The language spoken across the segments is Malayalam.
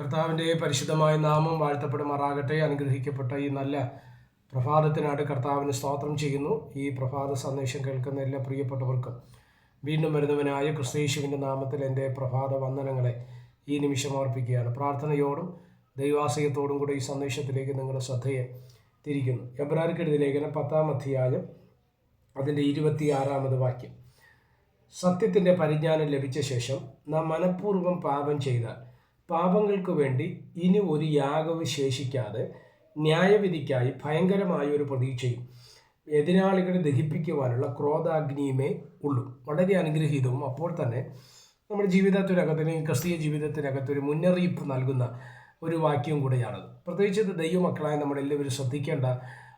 കർത്താവിന്റെ പരിശുദ്ധമായ നാമം വാഴ്ത്തപ്പെടുമാറാകട്ടെ. അനുഗ്രഹിക്കപ്പെട്ട ഈ നല്ല പ്രഭാതത്തിനായിട്ട് കർത്താവിന് സ്തോത്രം ചെയ്യുന്നു. ഈ പ്രഭാത സന്ദേശം കേൾക്കുന്ന എല്ലാ പ്രിയപ്പെട്ടവർക്കും വീണ്ടും വരുന്നവനായ ക്രിസ്തേശുവിന്റെ നാമത്തിൽ എന്റെ പ്രഭാത വന്ദനങ്ങളെ ഈ നിമിഷം അർപ്പിക്കുകയാണ്. പ്രാർത്ഥനയോടും ദൈവാശയത്തോടും കൂടെ ഈ സന്ദേശത്തിലേക്ക് നിങ്ങളുടെ ശ്രദ്ധയെ തിരിക്കുന്നു. എബ്രാർക്കെടുതി ലേഖനം പത്താം അധ്യായം അതിന്റെ ഇരുപത്തിയാറാമത് വാക്യം. സത്യത്തിന്റെ പരിജ്ഞാനം ലഭിച്ച ശേഷം നാം മനഃപൂർവം പാപം ചെയ്താൽ പാപങ്ങൾക്ക് വേണ്ടി ഇനി ഒരു യാഗവും ശേഷിക്കാതെ ന്യായവിധിക്കായി ഭയങ്കരമായ ഒരു പ്രതീക്ഷയും എതിരാളികളെ ദഹിപ്പിക്കുവാനുള്ള ക്രോധാഗ്നിയുമേ ഉള്ളൂ. വളരെ അനുഗ്രഹീതവും അപ്പോൾ തന്നെ നമ്മുടെ ജീവിതത്തിനകത്തിന് ക്രിസ്തീയ ജീവിതത്തിനകത്തൊരു മുന്നറിയിപ്പ് നൽകുന്ന ഒരു വാക്യം കൂടെയാണത്. പ്രത്യേകിച്ച് ഇത് ദൈവമക്കളായ നമ്മളെല്ലാവരും ശ്രദ്ധിക്കേണ്ട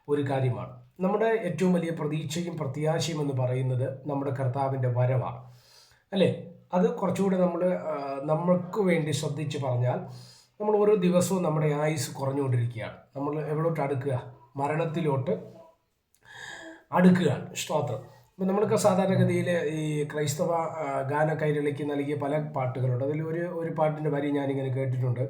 ഒരു കാര്യമാണ്. നമ്മുടെ ഏറ്റവും വലിയ പ്രതീക്ഷയും പ്രത്യാശയും എന്ന് പറയുന്നത് നമ്മുടെ കർത്താവിന്റെ വരവാണ്. അല്ലേ? അത് കുറച്ചുകൂടെ നമ്മൾ നമ്മൾക്ക് വേണ്ടി ശ്രദ്ധിച്ച് പറഞ്ഞാൽ നമ്മൾ ഓരോ ദിവസവും നമ്മുടെ ആയുസ് കുറഞ്ഞുകൊണ്ടിരിക്കുകയാണ്. നമ്മൾ എവിടോട്ട് അടുക്കുക? മരണത്തിലോട്ട് അടുക്കുകയാണ് സ്തോത്രം. ഇപ്പം നമ്മൾക്ക് സാധാരണഗതിയിൽ ഈ ക്രൈസ്തവ ഗാന കൈരളിക്ക് നൽകിയ പല പാട്ടുകളുണ്ട്. അതിൽ ഒരു ഒരു പാട്ടിന്റെ വരി ഞാനിങ്ങനെ കേട്ടിട്ടുണ്ട്.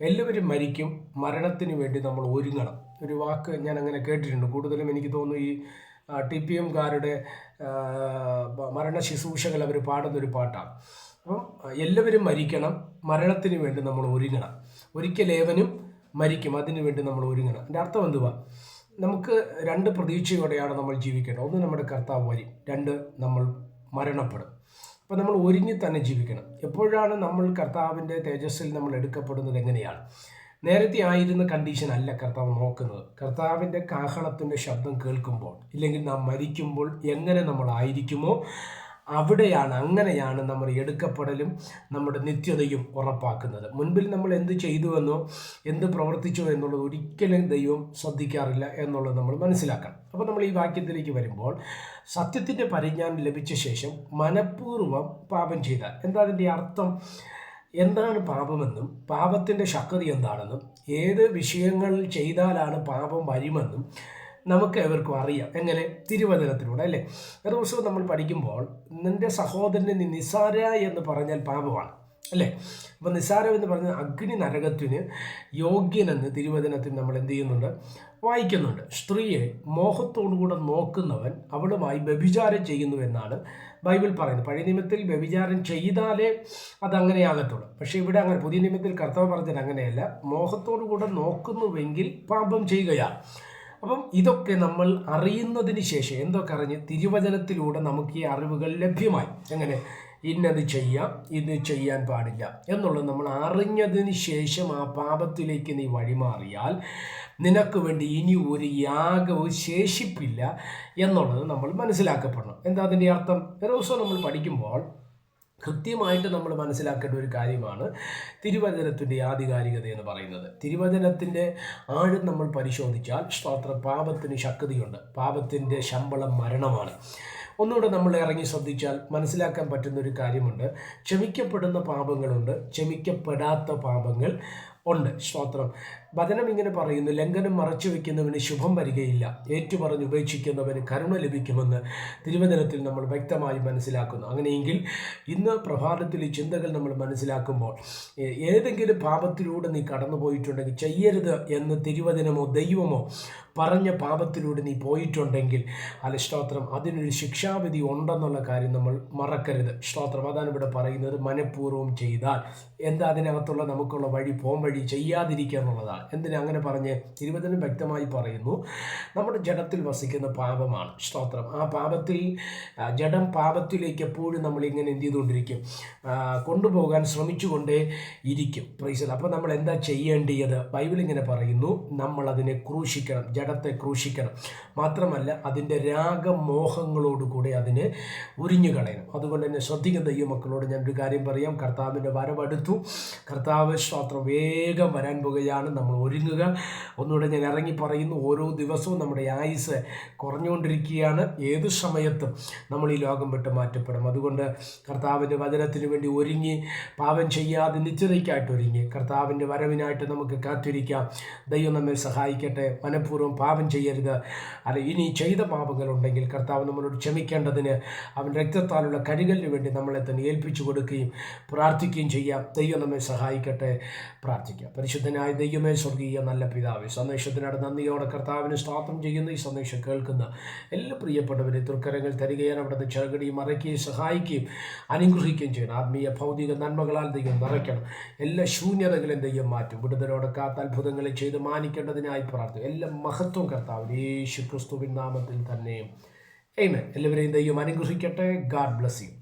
എല്ലാവരും മരിക്കും മരണത്തിന് വേണ്ടി നമ്മൾ ഒരുങ്ങണം. ഒരു വാക്ക് ഞാൻ അങ്ങനെ കേട്ടിട്ടുണ്ട്. കൂടുതലും എനിക്ക് തോന്നുന്നു ഈ ടി പി എംകാരുടെ മരണ ശുശ്രൂഷകൾ അവർ പാടുന്നൊരു പാട്ടാണ്. അപ്പം എല്ലാവരും മരിക്കണം മരണത്തിന് വേണ്ടി നമ്മൾ ഒരുങ്ങണം. ഒരിക്കൽ ഏവനും മരിക്കും അതിനു വേണ്ടി നമ്മൾ ഒരുങ്ങണം. എന്റെ അർത്ഥം എന്തുവാ? നമുക്ക് രണ്ട് പ്രതീക്ഷയോടെയാണ് നമ്മൾ ജീവിക്കേണ്ടത്. ഒന്ന് നമ്മുടെ കർത്താവ് വരും രണ്ട് നമ്മൾ മരണപ്പെടും. അപ്പോൾ നമ്മൾ ഒരുങ്ങി തന്നെ ജീവിക്കണം. എപ്പോഴാണ് നമ്മൾ കർത്താവിന്റെ തേജസ്സിൽ നമ്മൾ എടുക്കപ്പെടുന്നത് എങ്ങനെയാണ്? നേരത്തെ ആയിരുന്ന കണ്ടീഷൻ അല്ല കർത്താവ് നോക്കുന്നത്. കർത്താവിന്റെ കാഹളത്തിന്റെ ശബ്ദം കേൾക്കുമ്പോൾ ഇല്ലെങ്കിൽ നാം മരിക്കുമ്പോൾ എങ്ങനെ നമ്മൾ ആയിരിക്കുമോ അവിടെയാണ് അങ്ങനെയാണ് നമ്മൾ എടുക്കപ്പെടലും നമ്മുടെ നിത്യതയും ഉറപ്പാക്കുന്നത്. മുൻപിൽ നമ്മൾ എന്ത് ചെയ്തുവെന്നോ എന്ത് പ്രവർത്തിച്ചോ എന്നുള്ളത് ഒരിക്കലും ദൈവം ശ്രദ്ധിക്കാറില്ല എന്നുള്ളത് നമ്മൾ മനസ്സിലാക്കണം. അപ്പോൾ നമ്മൾ ഈ വാക്യത്തിലേക്ക് വരുമ്പോൾ സത്യത്തിന്റെ പരിജ്ഞാനം ലഭിച്ച ശേഷം മനഃപൂർവം പാപം ചെയ്താൽ. എന്താ അതിന്റെ അർത്ഥം? എന്താണ് പാപമെന്നും പാപത്തിന്റെ ശക്തി എന്താണെന്നും ഏത് വിഷയങ്ങൾ ചെയ്താലാണ് പാപം വരുമെന്നും നമുക്ക് എവർക്കും അറിയാം. എങ്ങനെ? തിരുവചനത്തിലൂടെ അല്ലേ? ഒരു ദിവസം നമ്മൾ പഠിക്കുമ്പോൾ നിന്റെ സഹോദരനെ നിസാര എന്ന് പറഞ്ഞാൽ പാപമാണ്. അല്ലേ? അപ്പോൾ നിസാരം എന്ന് പറഞ്ഞ അഗ്നി നരകത്തിന് യോഗ്യനെന്ന് തിരുവചനത്തിൽ നമ്മൾ എന്ത് ചെയ്യുന്നുണ്ട്? വായിക്കുന്നുണ്ട്. സ്ത്രീയെ മോഹത്തോടുകൂടെ നോക്കുന്നവൻ അവളുമായി വ്യഭിചാരം ചെയ്യുന്നു എന്നാണ് ബൈബിൾ പറയുന്നത്. പഴയ നിയമത്തിൽ വ്യഭിചാരം ചെയ്താലേ അതങ്ങനെ ആകത്തുള്ളൂ പക്ഷേ ഇവിടെ അങ്ങനെ പുതിയ നിയമത്തിൽ കർത്താവ് പറഞ്ഞത് അങ്ങനെയല്ല. മോഹത്തോടുകൂടെ നോക്കുന്നുവെങ്കിൽ പാപം ചെയ്യുകയാണ്. അപ്പം ഇതൊക്കെ നമ്മൾ അറിയുന്നതിന് ശേഷം എന്തൊക്കെ അറിഞ്ഞ് തിരുവചനത്തിലൂടെ നമുക്ക് ഈ അറിവുകൾ ലഭ്യമായി. എങ്ങനെ? ഇന്നത് ചെയ്യാം ഇത് ചെയ്യാൻ പാടില്ല എന്നുള്ളത് നമ്മൾ അറിഞ്ഞതിന് ശേഷം ആ പാപത്തിലേക്ക് നീ വഴിമാറിയാൽ നിനക്ക് വേണ്ടി ഇനി ഒരു യാഗവും ശേഷിപ്പില്ല എന്നുള്ളത് നമ്മൾ മനസ്സിലാക്കപ്പെടണം. എന്താ അതിന്റെ അർത്ഥം? ഒരു ദിവസം നമ്മൾ പഠിക്കുമ്പോൾ കൃത്യമായിട്ട് നമ്മൾ മനസ്സിലാക്കേണ്ട ഒരു കാര്യമാണ് തിരുവചനത്തിന്റെ ആധികാരികത എന്ന് പറയുന്നത്. തിരുവചനത്തിന്റെ ആഴം നമ്മൾ പരിശോധിച്ചാൽ സ്തോത്ര പാപത്തിന് ശക്തിയുണ്ട്. പാപത്തിന്റെ ശമ്പളം മരണമാണ്. ഒന്നുകൂടെ നമ്മൾ ഇറങ്ങി ശ്രദ്ധിച്ചാൽ മനസ്സിലാക്കാൻ പറ്റുന്ന ഒരു കാര്യമുണ്ട്. ക്ഷമിക്കപ്പെടുന്ന പാപങ്ങളുണ്ട്. ക്ഷമിക്കപ്പെടാത്ത പാപങ്ങൾ ഉണ്ട്. സ്തോത്രം. വചനം ഇങ്ങനെ പറയുന്നു ലംഘനം മറച്ചു വെക്കുന്നവന് ശുഭം വരികയില്ല. ഏറ്റുപറഞ്ഞ് ഉപേക്ഷിക്കുന്നവന് കരുണ ലഭിക്കുമെന്ന് തിരുവചനത്തിൽ നമ്മൾ വ്യക്തമായി മനസ്സിലാക്കുന്നു. അങ്ങനെയെങ്കിൽ ഇന്ന് പ്രഭാതത്തിൽ ഈ ചിന്തകൾ നമ്മൾ മനസ്സിലാക്കുമ്പോൾ ഏതെങ്കിലും പാപത്തിലൂടെ നീ കടന്നു പോയിട്ടുണ്ടെങ്കിൽ ചെയ്യരുത് എന്ന് തിരുവചനമോ ദൈവമോ പറഞ്ഞ പാപത്തിലൂടെ നീ പോയിട്ടുണ്ടെങ്കിൽ അല്ല സ്തോത്രം അതിനൊരു ശിക്ഷാവിധി ഉണ്ടെന്നുള്ള കാര്യം നമ്മൾ മറക്കരുത്. സ്തോത്രം അതാണ് ഇവിടെ പറയുന്നത് മനഃപൂർവം ചെയ്താൽ. എന്താ അതിനകത്തുള്ള നമുക്കുള്ള വഴി പോം വഴി ചെയ്യാതിരിക്കുക എന്നുള്ളതാണ്. എന്തിനാ അങ്ങനെ പറഞ്ഞ്? തിരുവചനം വ്യക്തമായി പറയുന്നു. നമ്മുടെ ജഡത്തിൽ വസിക്കുന്ന പാപമാണ് സ്തോത്രം. ആ പാപത്തിൽ ജഡം പാപത്തിലേക്ക് എപ്പോഴും നമ്മൾ ഇങ്ങനെ എന്ത് ചെയ്തുകൊണ്ടിരിക്കും? കൊണ്ടുപോകാൻ ശ്രമിച്ചുകൊണ്ടേ ഇരിക്കും. പ്രൈസൽ അപ്പോൾ നമ്മൾ എന്താ ചെയ്യേണ്ടത് ബൈബിൾ ഇങ്ങനെ പറയുന്നു നമ്മൾ അതിനെ ക്രൂശിക്കണം ജഡത്തെ ക്രൂശിക്കണം. മാത്രമല്ല അതിന്റെ രാഗമോഹങ്ങളോടുകൂടി അതിനെ ഉരിഞ്ഞു കളയണം. അതുകൊണ്ട് തന്നെ ശ്രദ്ധിക്കുന്ന ഈ മക്കളോട് ഞാനൊരു കാര്യം പറയാം. കർത്താവിന്റെ വരവടുത്തു. കർത്താവ് സ്തോത്രം വേഗം വരാൻ പോകുകയാണ്. നമ്മൾ നമ്മൾ ഒരുങ്ങുക. ഒന്നുകൂടെ ഞാൻ ഇറങ്ങി പറയുന്നു ഓരോ ദിവസവും നമ്മുടെ ആയുസ് കുറഞ്ഞുകൊണ്ടിരിക്കുകയാണ്. ഏത് സമയത്തും നമ്മൾ ഈ ലോകം വിട്ട് മാറ്റപ്പെടും. അതുകൊണ്ട് കർത്താവിന്റെ വചനത്തിന് വേണ്ടി ഒരുങ്ങി പാപം ചെയ്യാതെ നിശ്ചയിക്കായിട്ട് ഒരുങ്ങി. കർത്താവിന്റെ വരവിനായിട്ട് നമുക്ക് കാത്തിരിക്കാം. ദൈവം നമ്മെ സഹായിക്കട്ടെ. മനഃപൂർവം പാപം ചെയ്യരുത്. അല്ല ഇനി ചെയ്ത പാപങ്ങളുണ്ടെങ്കിൽ കർത്താവ് നമ്മളോട് ക്ഷമിക്കേണ്ടതിന് അവൻ രക്തത്താലുള്ള കരുകലിന് വേണ്ടി നമ്മളെ തന്നെ ഏൽപ്പിച്ചു കൊടുക്കുകയും പ്രാർത്ഥിക്കുകയും ചെയ്യാം. ദൈവം നമ്മെ സഹായിക്കട്ടെ. പ്രാർത്ഥിക്കാം. പരിശുദ്ധനായ ദൈവമേ സ്വർഗീയ നല്ല പിതാവ്. സന്ദേശത്തിനോട് നന്ദിയോടെ കർത്താവിന് സ്തോത്രം ചെയ്യുന്ന ഈ സന്ദേശം കേൾക്കുന്ന എല്ലാ പ്രിയപ്പെട്ടവരെ തുർക്കരങ്ങൾ തരികയാൻ അവിടുന്ന് ചെറുകടിയും മറയ്ക്കുകയും സഹായിക്കുകയും അനുഗ്രഹിക്കുകയും ചെയ്യണം. ആത്മീയ ഭൗതിക നന്മകളാൽ ദൈവം നിറയ്ക്കണം. എല്ലാ ശൂന്യതകളും ദൈവം മാറ്റും. വിടുതലോടെ കാത്ത അത്ഭുതങ്ങളെ ചെയ്ത് മാനിക്കേണ്ടതിനായി പ്രാർത്ഥന എല്ലാ മഹത്വം കർത്താവ് യേശു ക്രിസ്തുവിൻ നാമത്തിൽ തന്നെ. എയ്മൻ എല്ലാവരെയും ദൈവം അനുഗ്രഹിക്കട്ടെ. God bless you